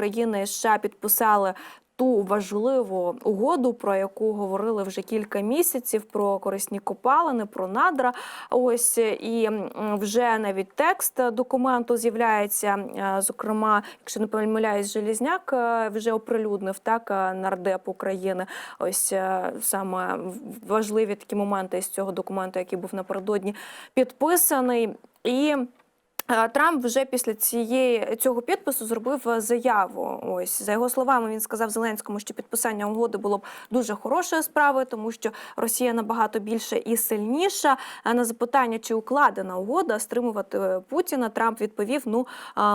України і США підписали ту важливу угоду, про яку говорили вже кілька місяців, про корисні копалини, про надра. Ось і вже навіть текст документу з'являється. Е, Зокрема, якщо не помиляюсь, Желізняк е, вже оприлюднив так е, нардеп України. Ось саме важливі такі моменти з цього документу, який був напередодні підписаний. І Трамп вже після цієї цього підпису зробив е, заяву. Ось за його словами, він сказав Зеленському, що підписання угоди було б дуже хорошою справою, тому що Росія набагато більше і сильніша. А на запитання, чи укладена угода стримувати е, Путіна, Трамп відповів: ну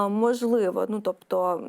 можливо. Ну тобто.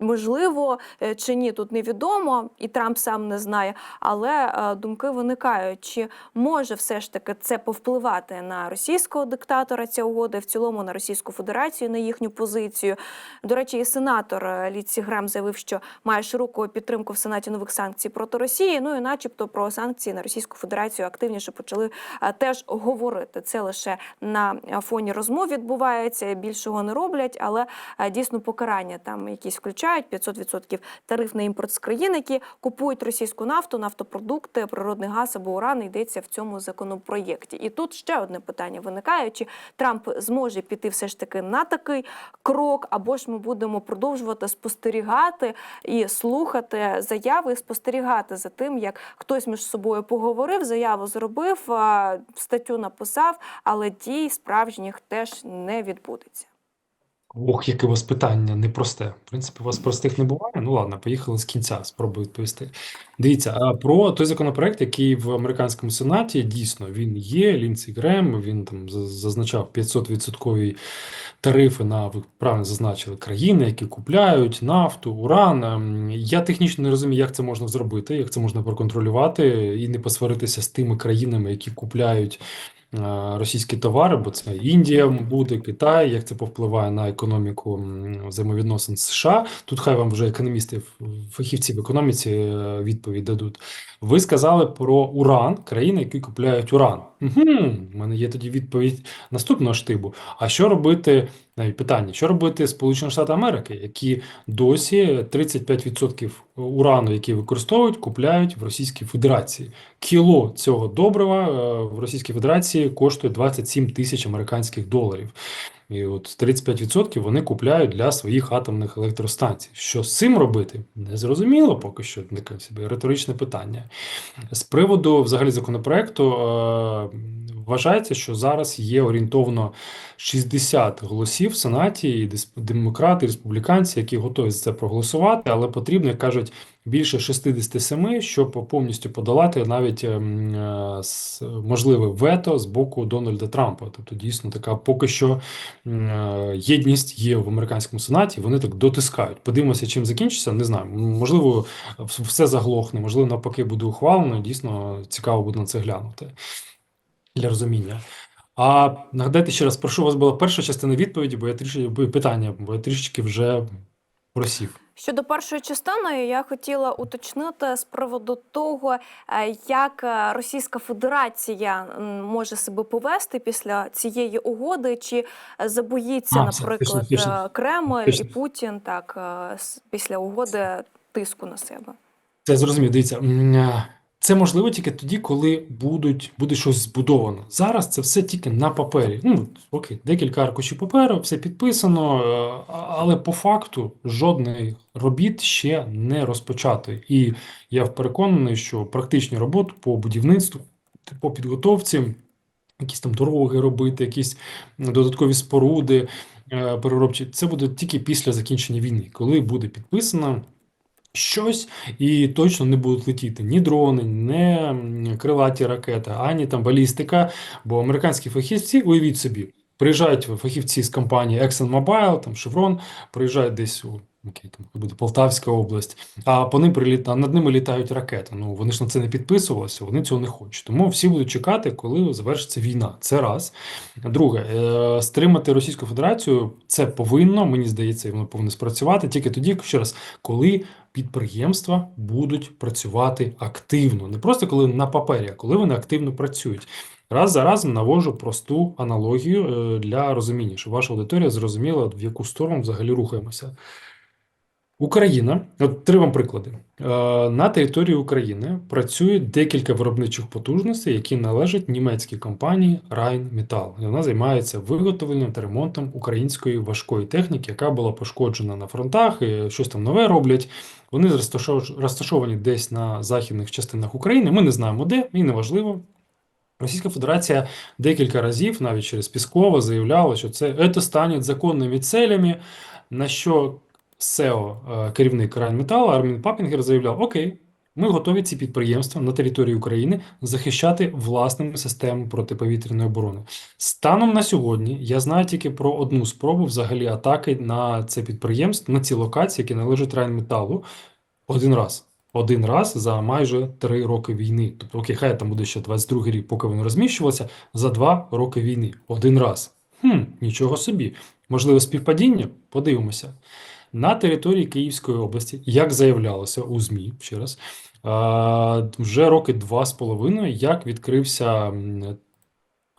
Можливо, е, чи ні, тут невідомо, і Трамп сам не знає. Але е, думки виникають, чи може все ж таки це повпливати на російського диктатора ця угода, і в цілому на Російську Федерацію, на їхню позицію. До речі, і сенатор е, Ліці Грем заявив, що має широку підтримку в Сенаті нових санкцій проти Росії. Ну і, начебто, про санкції на Російську Федерацію активніше почали теж говорити. Це лише на фоні розмов відбувається. Більшого не роблять, але дійсно покарання там якісь включають 500% тариф на імпорт з країн, які купують російську нафту, нафтопродукти, природний газ або уран йдеться в цьому законопроєкті. І тут ще одне питання виникає: чи Трамп зможе піти все ж таки на такий крок, або ж ми будемо продовжувати спостерігати і слухати заяви, і спостерігати за тим, як хтось між собою поговорив, заяву зробив, статтю написав, але дій справжніх теж не відбудеться. Ох, яке у вас питання непросте. В принципі, у вас простих не буває. Ну ладно, поїхали з кінця, спробую відповісти. Дивіться, про той законопроект, який в американському сенаті, дійсно, він є. Лінсі Грем, він там зазначав 500% тарифи на, ви правильно зазначили, країни, які купляють нафту, уран. Ем, Я технічно не розумію, як це можна зробити, як це можна проконтролювати і не посваритися з тими країнами, які купляють російські товари, бо це Індія буде, Китай, як це повпливає на економіку взаємовідносин США. Тут хай вам вже економісти, фахівці в економіці е, відповідь дадуть. Ви сказали про уран, країни, які купляють уран. Угу, у мене є тоді відповідь наступного штибу. А що робити? Навіть питання: що робити Сполучені Штати Америки, які досі 35% урану, який використовують, купляють в Російській Федерації? Кіло цього добрива е, в Російській Федерації коштує 27 тисяч американських доларів. І от 35% вони купляють для своїх атомних електростанцій. Що з цим робити? Не зрозуміло поки що. Таке собі риторичне питання. З приводу взагалі законопроекту е, вважається, що зараз є орієнтовно 60 голосів в Сенаті, і демократи, і республіканці, які готові за це проголосувати, але потрібно, як кажуть, більше 67, щоб повністю подолати навіть ем, е, можливе вето з боку Дональда Трампа. Тобто, дійсно, така поки що е, єдність є в американському сенаті. Вони так дотискають. Подивимося, чим закінчиться. Не знаю. Можливо, все заглохне, можливо, навпаки, буде ухвалено. Дійсно, цікаво буде на це глянути для розуміння. А нагадайте ще раз, про що у вас була перша частина відповіді, бо я трішки питання, бо я трішечки вже просів. Щодо першої частини, я хотіла уточнити з приводу того, е, як е, Російська Федерація може себе повести після цієї угоди, чи забоїться, А, наприклад, пішли, пішли. Кремль Кремль і Путін так е, після угоди тиску на себе. Це зрозумів. Дивіться, це можливо тільки тоді, коли будуть, буде щось збудовано. Зараз це все тільки на папері. Ну, окей, декілька аркушів паперу, все підписано, е, але по факту жодних робіт ще не розпочато. І я переконаний, що практичні роботи по будівництву, по підготовці, якісь там дороги робити, якісь додаткові споруди е, переробчі, це буде тільки після закінчення війни, коли буде підписано щось, і точно не будуть летіти ні дрони, ні крилаті ракети, ані там балістика. Бо американські фахівці, уявіть собі, приїжджають фахівці з компанії ExxonMobil, там Chevron, приїжджають десь у окей, там буде Полтавська область, а по ним приліта, над ними літають ракети. Ну вони ж на це не підписувалися, вони цього не хочуть. Тому всі будуть чекати, коли завершиться війна. Це раз. Друге, е, стримати Російську Федерацію це повинно, мені здається, воно повинно спрацювати тільки тоді, ще раз, коли підприємства будуть працювати активно, не просто коли на папері, а коли вони активно працюють. Раз за разом навожу просту аналогію е, для розуміння, щоб ваша аудиторія зрозуміла, в яку сторону взагалі рухаємося. Україна, от три вам приклади. Е, На території України працюють декілька виробничих потужностей, які належать німецькій компанії Rheinmetall. І вона займається виготовленням та ремонтом української важкої техніки, яка була пошкоджена на фронтах, і щось там нове роблять. Вони розташов- розташовані десь на західних частинах України. Ми не знаємо де, і неважливо. Російська Федерація декілька разів, навіть через Піскова, заявляла, що це, це стане законними целями, на що СЕО, е, керівник Райнметалу Армін Папінгер заявляв: Окей, ми готові ці підприємства на території України захищати власними системами протиповітряної оборони. Станом на сьогодні я знаю тільки про одну спробу взагалі атаки на це підприємство, на ці локації, які належать Райнметалу, один раз. Один раз за майже три роки війни. Тобто, окей, хай там буде ще 22 рік, поки воно розміщувалося, за два роки війни. Один раз. Хм, нічого собі. Можливо, співпадіння? Подивимося. На території Київської області, як заявлялося у ЗМІ, ще раз, вже роки два з половиною, як відкрився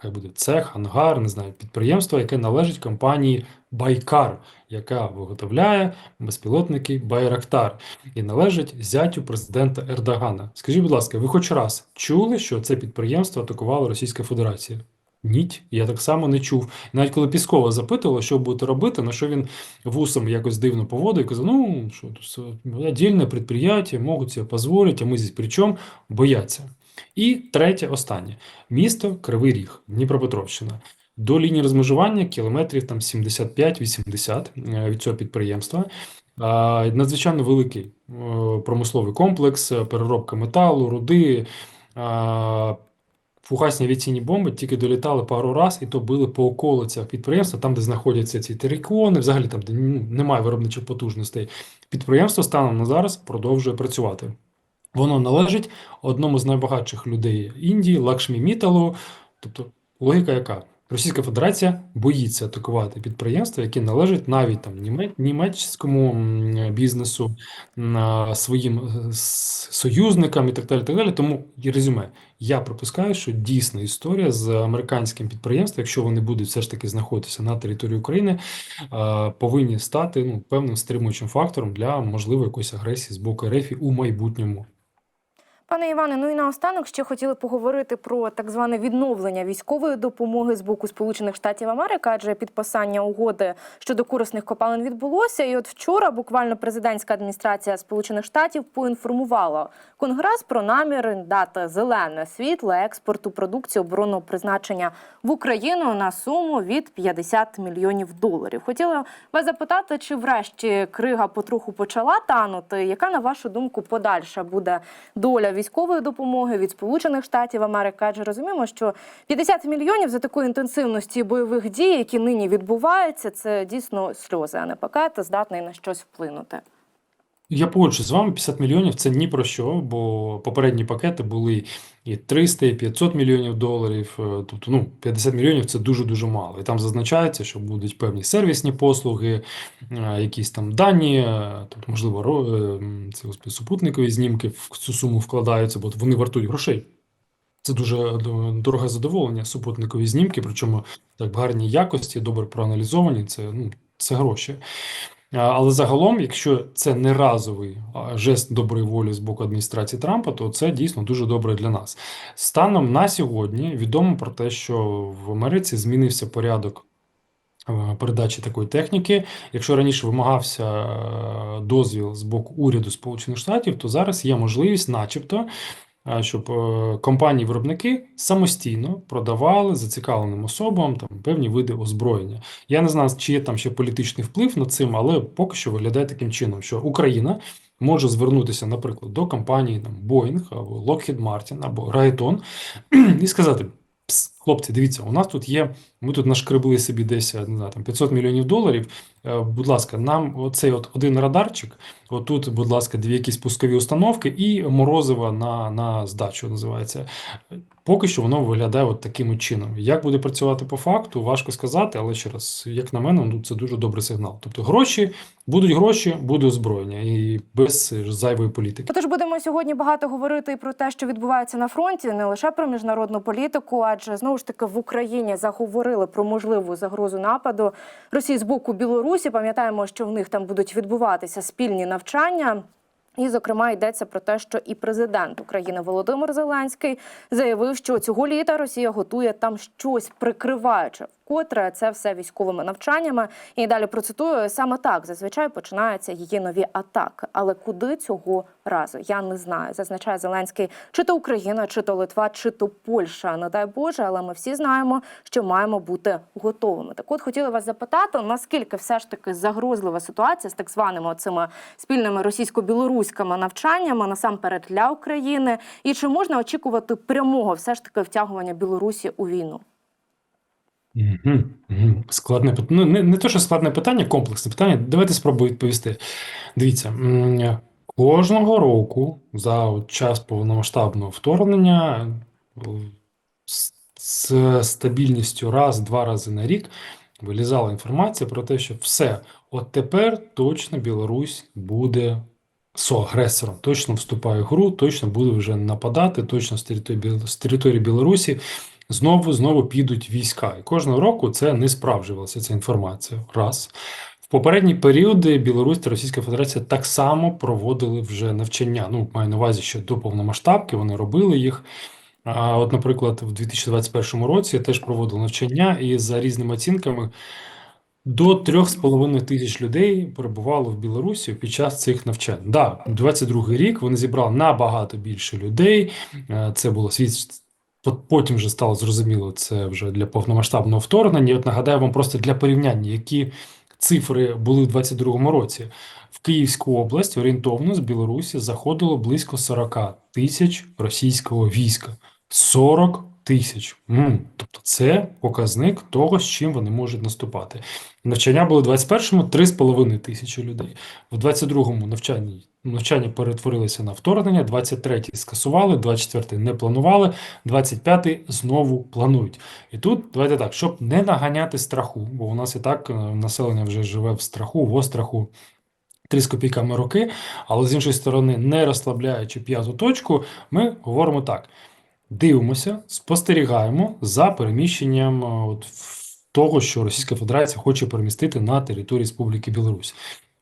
хай буде цех, ангар, не знаю, підприємство, яке належить компанії Байкар, яка виготовляє безпілотники Байрактар і належить зятю президента Ердогана. Скажіть, будь ласка, ви хоч раз чули, що це підприємство атакувала Російська Федерація? Ні, я так само не чув. Навіть коли Піскова запитувала, що будете робити, на що він вусом якось дивно поводив і казав: ну, що тут отдельне підприємство, можуть себе дозволити, а ми здесь при чому? Бояться. І третє, останнє. Місто Кривий Ріг, Дніпропетровщина. До лінії розмежування кілометрів там 75-80 е, від цього підприємства. Надзвичайно великий е, промисловий комплекс, е, переробка металу, руди. Фугасні авіаційні бомби тільки долітали пару раз, і то били по околицях підприємства, там, де знаходяться ці терикони, взагалі там, де ну, немає виробничих потужностей. Підприємство станом на зараз продовжує працювати. Воно належить одному з найбагатших людей Індії, Лакшмі Міталу. Тобто, логіка яка? Російська Федерація боїться атакувати підприємства, які належать навіть там німе- німецькому бізнесу, своїм е, союзникам і так далі. Так далі. Тому і резюме. Я припускаю, що дійсна історія з американським підприємством, якщо вони будуть все ж таки знаходитися на території України, повинні стати ну, певним стримуючим фактором для можливої якоїсь агресії з боку РФ у майбутньому. Пане Іване, ну і наостанок ще хотіли поговорити про так зване відновлення військової допомоги з боку Сполучених Штатів Америки, адже підписання угоди щодо корисних копалин відбулося. І от вчора буквально президентська адміністрація Сполучених Штатів поінформувала Конгрес про наміри дати зелене світло експорту продукції оборонного призначення в Україну на суму від 50 мільйонів доларів. Хотіла вас запитати, чи врешті крига потроху почала танути? Яка на вашу думку подальша буде доля військової допомоги від Сполучених Штатів Америки? Адже розуміємо, що 50 мільйонів за такої інтенсивності бойових дій, які нині відбуваються, це дійсно сльози, а не пакет здатний на щось вплинути. Я погоджуюсь з вами, 50 мільйонів це ні про що, бо попередні пакети були і 300, і 500 мільйонів доларів. е, Тобто, ну, 50 мільйонів це дуже-дуже мало. І там зазначається, що будуть певні сервісні послуги, е, якісь там дані, е, тобто, можливо, господи, супутникові знімки в цю суму вкладаються, бо вони вартують грошей. Це дуже дороге задоволення, супутникові знімки, причому так в гарній якості, добре проаналізовані, це, ну, це гроші. А, Але загалом, якщо це не разовий жест доброї волі з боку адміністрації Трампа, то це дійсно дуже добре для нас. Станом на сьогодні відомо про те, що в Америці змінився порядок е, передачі такої техніки. Якщо раніше вимагався е, дозвіл з боку уряду Сполучених Штатів, то зараз є можливість, начебто, е, щоб е, компанії-виробники самостійно продавали зацікавленим особам там певні види озброєння. Я не знаю, чи є там ще політичний вплив над цим, але поки що виглядає таким чином, що Україна може звернутися, наприклад, до компанії там Boeing або Lockheed Martin або Raytheon і сказати: «Пс, хлопці, дивіться, у нас тут є. Ми тут нашкребли собі десь не знаю, там 500 мільйонів доларів. Е, Будь ласка, нам оцей от один радарчик, отут, будь ласка, дві якісь пускові установки і морозиво на, на здачу називається. Поки що воно виглядає от таким чином. Як буде працювати по факту, важко сказати, але ще раз, як на мене, ну, це дуже добрий сигнал. Тобто гроші, будуть гроші, буде озброєння і без зайвої політики. Тож будемо сьогодні багато говорити про те, що відбувається на фронті, не лише про міжнародну політику, адже знову ж таки в Україні заговорили про можливу загрозу нападу Росії з боку Білорусі. Пам'ятаємо, що в них там будуть відбуватися спільні навчання. І, зокрема, йдеться про те, що і президент України Володимир Зеленський заявив, що цього літа Росія готує там щось прикриваючи. Вкотре це все військовими навчаннями. І далі процитую саме так зазвичай починаються її нові атаки. Але куди цього разу? Я не знаю. Зазначає Зеленський, чи то Україна, чи то Литва, чи то Польща. Не дай Боже, але ми всі знаємо, що маємо бути готовими. Так, от хотіли вас запитати, наскільки все ж таки загрозлива ситуація з так званими цими спільними російсько-білоруськими навчаннями насамперед для України, і чи можна очікувати прямого все ж таки втягування Білорусі у війну? Угу, угу. Складне ну, не, не то, що складне питання, комплексне питання. Давайте спробую відповісти. Дивіться, кожного року за час повномасштабного вторгнення е, з, з стабільністю раз-два рази на рік вилізала інформація про те, що все, от тепер точно Білорусь буде соагресором, точно вступає в гру, точно буде вже нападати, точно з території, з території Білорусі знову знову підуть війська. І кожного року це не справджувалася ця інформація. Раз. В попередні періоди Білорусь та Російська Федерація так само проводили вже навчання. Ну, маю на увазі, що до повномасштабки вони робили їх. А от, наприклад, в 2021 році теж проводили навчання, і за різними оцінками до 3,5 тисяч людей перебувало в Білорусі під час цих навчань. Да, 22 рік вони зібрали набагато більше людей. Е, Це було світ. От Потім вже стало зрозуміло, це вже для повномасштабного вторгнення. І От нагадаю вам просто для порівняння, які цифри були в 22-му році. В Київську область орієнтовно з Білорусі заходило близько 40 тисяч російського війська. 40 тисяч. М, Тобто це показник того, з чим вони можуть наступати. Навчання було в 21-му 3,5 тисячі людей. В 22-му навчанні навчання перетворилися на вторгнення, 23-й скасували, 24-й не планували, 25-й знову планують. І тут давайте так, щоб не наганяти страху, бо у нас і так е, населення вже живе в страху, в остраху. Три з копійками роки, але з іншої сторони, не розслабляючи п'яту точку, ми говоримо так: дивимося, спостерігаємо за переміщенням е, от, того, що Російська Федерація хоче перемістити на території Республіки Білорусь.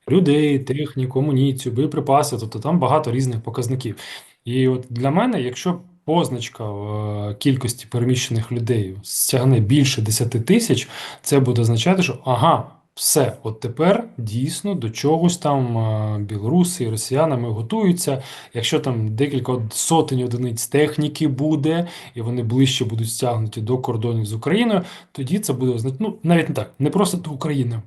Людей, техніку, амуніцію, боєприпаси, тобто там багато різних показників. І от для мене, якщо позначка е, кількості переміщених людей стягне більше 10 тисяч, це буде означати, що ага, все, от тепер дійсно до чогось там е, білоруси і росіянами готуються. Якщо там декілька сотень одиниць техніки буде, і вони ближче будуть стягнуті до кордонів з Україною, тоді це буде означати, ну навіть не так, не просто до України.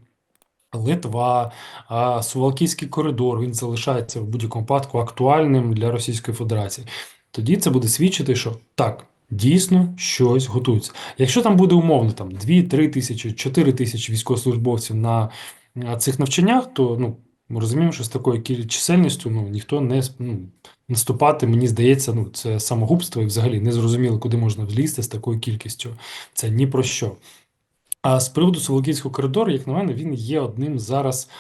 Литва, а, Сувалкійський коридор, він залишається в будь-якому випадку актуальним для Російської Федерації. Тоді це буде свідчити, що так, дійсно щось готується. Якщо там буде умовно там 2-3 тисячі, 4 тисячі військовослужбовців на цих навчаннях, то ну, ми розуміємо, що з такою чисельністю ну, ніхто не ну, наступати, мені здається, ну, це самогубство і взагалі не зрозуміло, куди можна влізти з такою кількістю. Це ні про що. А з приводу Солоківського коридору, як на мене, він є одним зараз,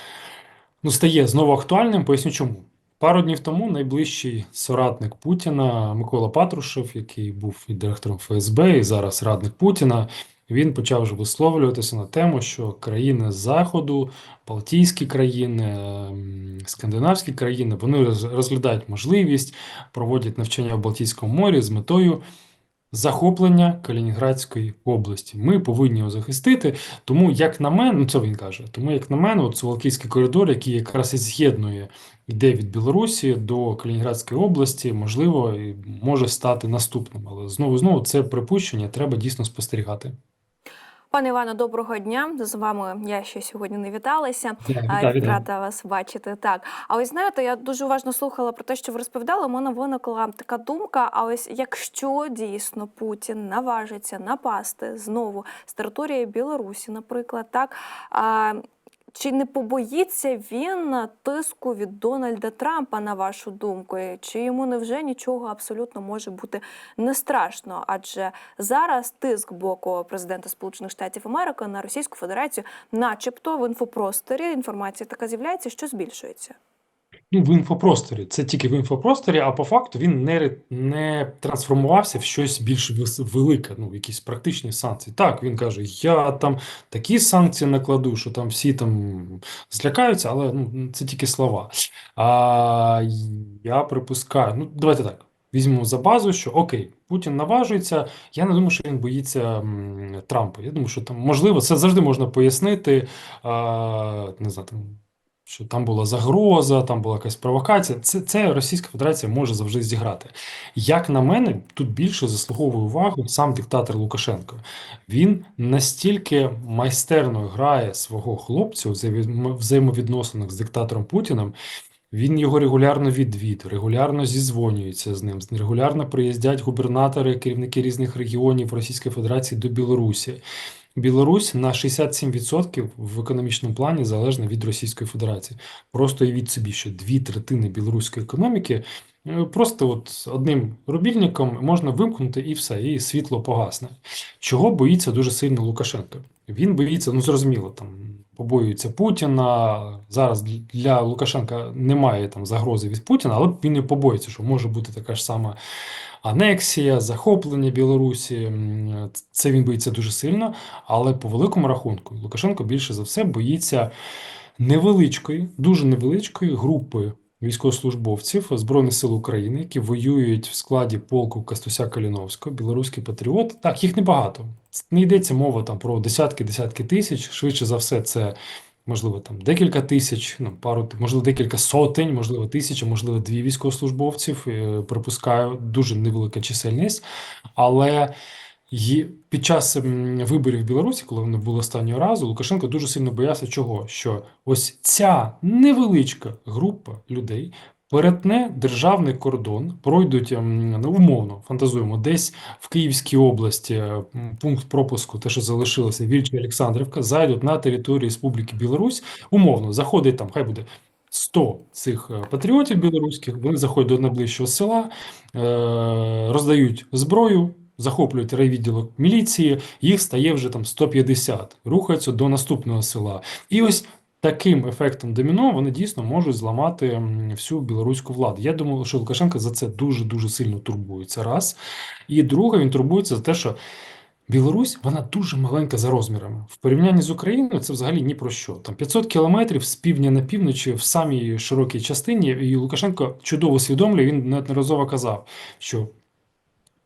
ну, стає знову актуальним. Поясню чому. Пару днів тому найближчий соратник Путіна Микола Патрушев, який був і директором ФСБ, і зараз радник Путіна, він почав вже висловлюватися на тему, що країни Заходу, Балтійські країни, ем, скандинавські країни, вони роз- розглядають можливість, проводять навчання в Балтійському морі з метою захоплення Калінінградської області. Ми повинні його захистити. Тому, як на мене, ну це він каже. Тому, як на мене, от Суwałківський коридор, який якраз і з'єднує, йде від Білорусі до Калінінградської області, можливо, і може стати наступним. Але знову знову це припущення, треба дійсно спостерігати. Пане Іване, доброго дня. З вами я ще сьогодні не віталася. Вітаю, вітаю. Рада вас бачити. Так, а ось знаєте, я дуже уважно слухала про те, що ви розповідали. У мене виникла така думка: а ось якщо дійсно Путін наважиться напасти знову з території Білорусі, наприклад, так. А, чи не побоїться він тиску від Дональда Трампа, на вашу думку? Чи йому невже нічого абсолютно може бути не страшно? Адже зараз тиск боку президента Сполучених Штатів Америки на Російську Федерацію, начебто в інфопросторі інформація така з'являється, що збільшується. Ну, в інфопросторі. Це тільки в інфопросторі, а по факту він не, не трансформувався в щось більш велике, ну, якісь практичні санкції. Так, він каже, я там такі санкції накладу, що там всі там злякаються, але ну, це тільки слова. А я припускаю, ну, давайте так. Візьмемо за базу, що окей, Путін наважується. Я не думаю, що він боїться м, Трампа. Я думаю, що там можливо, це завжди можна пояснити. А, не знаю, там, що там була загроза, там була якась провокація. Це, це Російська Федерація може завжди зіграти. Як на мене, тут більше заслуговує увагу сам диктатор Лукашенко. Він настільки майстерно грає свого хлопця у взаємовідносинах з диктатором Путіним. Він його регулярно відвідує, регулярно зізвонюється з ним. Регулярно приїздять губернатори, керівники різних регіонів Російської Федерації до Білорусі. Білорусь на 67% в економічному плані залежна від Російської Федерації. Просто уявіть собі, що дві третини білоруської економіки е, просто от одним рубільником можна вимкнути і все, і світло погасне. Чого боїться дуже сильно Лукашенко? Він боїться, ну зрозуміло, там побоюється Путіна. Зараз для Лукашенка немає там загрози від Путіна, але він не побоїться, що може бути така ж сама анексія, захоплення Білорусі. Це він боїться дуже сильно. Але по великому рахунку Лукашенко більше за все боїться невеличкої, дуже невеличкої групи військовослужбовців Збройних сил України, які воюють в складі полку Кастуся Каліновського, білоруські патріоти. Так, їх небагато. Не йдеться мова там про десятки, десятки тисяч. Швидше за все, це можливо там декілька тисяч, ну пару, можливо, декілька сотень, можливо, тисяча, можливо, дві військовослужбовців. е, Припускаю, дуже невелика чисельність, але. Є під час виборів в Білорусі, коли вони були останнього разу, Лукашенко дуже сильно боявся чого? Що ось ця невеличка група людей перетне державний кордон, пройдуть ем, ну, умовно, фантазуємо, десь в Київській області е, пункт пропуску, те, що залишилося, Вільчі Олександрівка, зайдуть на територію Республіки Білорусь, умовно, заходить там, хай буде 100 цих е, патріотів білоруських, вони заходять до найближчого села, е, роздають зброю, захоплюють райвідділок міліції, їх стає вже там 150, рухаються до наступного села. І ось таким ефектом доміно вони дійсно можуть зламати всю білоруську владу. Я думаю, що Лукашенко за це дуже-дуже сильно турбується. Раз. І друге, він турбується за те, що Білорусь вона дуже маленька за розмірами. В порівнянні з Україною це взагалі ні про що. Там 500 кілометрів з півдня на півночі в самій широкій частині. І Лукашенко чудово усвідомлює, він неодноразово казав, що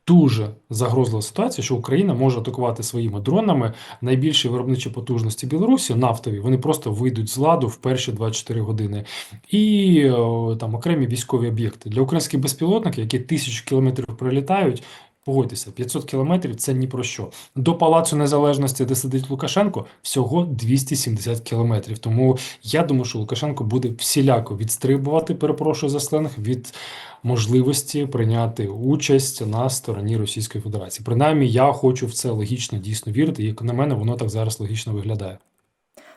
дуже загрозлива ситуація, що Україна може атакувати своїми дронами найбільші виробничі потужності Білорусі, нафтові, вони просто вийдуть з ладу в перші 24 години. І там окремі військові об'єкти для українських безпілотників, які тисячу кілометрів прилітають. Погодьтеся, 500 кілометрів це ні про що. До Палацу Незалежності, де сидить Лукашенко, всього 270 кілометрів. Тому я думаю, що Лукашенко буде всіляко відстрибувати, перепрошую за сленг, від можливості прийняти участь на стороні Російської Федерації. Принаймні, я хочу в це логічно дійсно вірити, як на мене, воно так зараз логічно виглядає.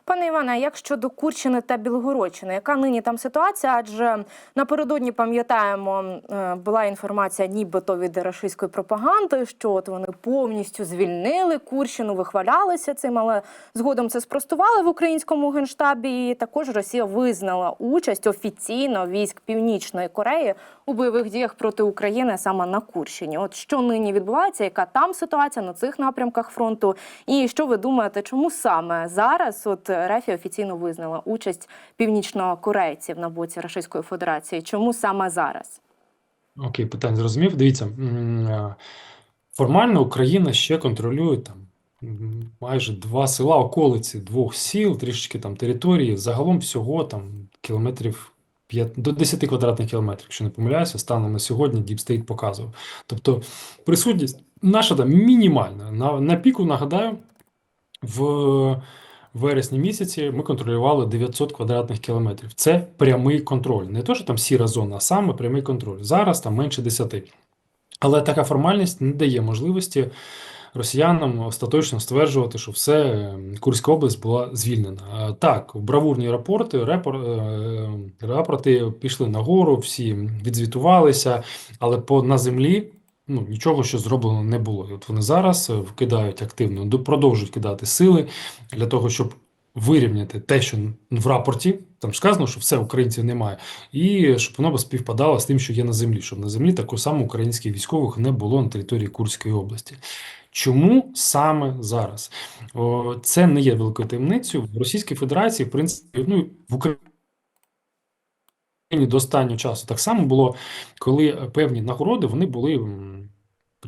Пане Іване, як щодо Курщини та Білгородщини, яка нині там ситуація? Адже напередодні пам'ятаємо, е, була інформація, нібито від рашистської пропаганди, що от вони повністю звільнили Курщину, вихвалялися цим, але згодом це спростували в українському генштабі. І також Росія визнала участь офіційно військ Північної Кореї у бойових діях проти України саме на Курщині. От що нині відбувається, яка там ситуація на цих напрямках фронту? І що ви думаєте, чому саме зараз от РФ офіційно визнала участь північнокорейців на боці Російської Федерації? Чому саме зараз? Окей, питання зрозумів. Дивіться, е, формально Україна ще контролює там майже два села, околиці двох сіл, трішечки там території. Загалом всього там кілометрів 5, до 10 квадратних кілометрів, якщо не помиляюся, станом на сьогодні Діпстейт показував. Тобто присутність наша там мінімальна. На, на піку, нагадаю, в вересні місяці ми контролювали 900 квадратних кілометрів. Це прямий контроль. Не то, що там сіра зона, а саме прямий контроль. Зараз там менше 10. Але така формальність не дає можливості росіянам остаточно стверджувати, що все, е, Курська область була звільнена. Так, бравурні рапорти, е, рапорти пішли нагору, всі відзвітувалися, але по, на землі ну, нічого, що зроблено не було. І от вони зараз е, вкидають активно, до- продовжують кидати сили для того, щоб вирівняти те, що в рапорті там сказано, що все українців немає, і щоб воно співпадало з тим, що є на землі, щоб на землі такого само українських військових не було на території Курської області. Чому саме зараз? О, це не є великою таємницею. В Російській Федерації, в принципі, ну в Україні до останнього часу так само було, коли певні нагороди вони були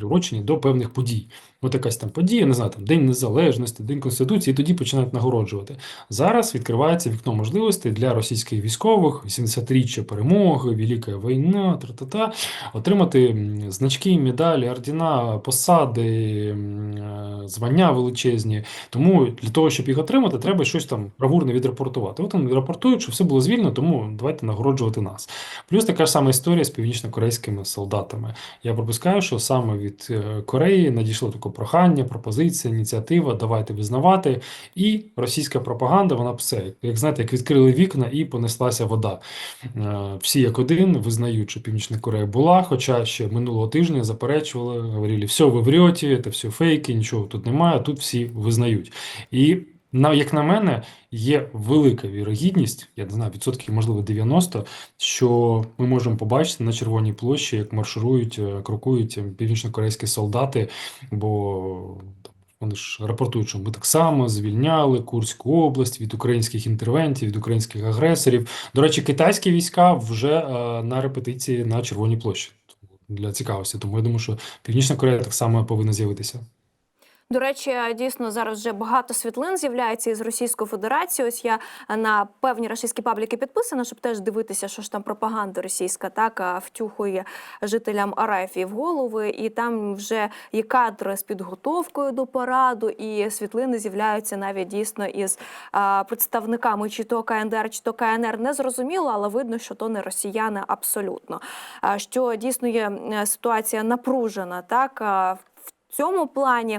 приурочені до певних подій. От якась там подія, не знаю, там День Незалежності, День Конституції, і тоді починають нагороджувати. Зараз відкривається вікно можливостей для російських військових, 80-річчя перемоги, Велика війна, тра-та-та, отримати значки, медалі, ордена, посади, е, звання величезні. Тому для того, щоб їх отримати, треба щось там бравурне відрапортувати. От вони відрапортують, що все було звільнено, тому давайте нагороджувати нас. Плюс така ж сама історія з північно-корейськими солдатами. Я пропускаю, що саме від е, Кореї надійшло таке прохання, пропозиція, ініціатива, давайте визнавати. І російська пропаганда, вона все, як знаєте, як відкрили вікна і понеслася вода. Е, Всі як один визнають, що Північна Корея була, хоча ще минулого тижня заперечували, говорили, все, ви врете, це все фейки, нічого тут немає, тут всі визнають. І на, як на мене, є велика вірогідність, я не знаю, відсотків, можливо, 90, що ми можемо побачити на Червоній площі, як марширують, е, крокують е, північно-корейські солдати, бо вони ж рапортують, що ми так само звільняли Курську область від українських інтервентів, від українських агресорів. До речі, китайські війська вже е, на репетиції на Червоній площі. Для цікавості, тому я думаю, що Північна Корея так само повинна з'явитися. До речі, дійсно зараз вже багато світлин з'являється із Російської Федерації. Ось я на певні російські пабліки підписана, щоб теж дивитися, що ж там пропаганда російська так втюхує жителям Арафії в голови. І там вже є кадри з підготовкою до параду, і світлини з'являються навіть дійсно із представниками чи то КНДР, чи то КНР. Не зрозуміло, але видно, що то не росіяни абсолютно. Що дійсно є е, ситуація напружена, так в цьому плані.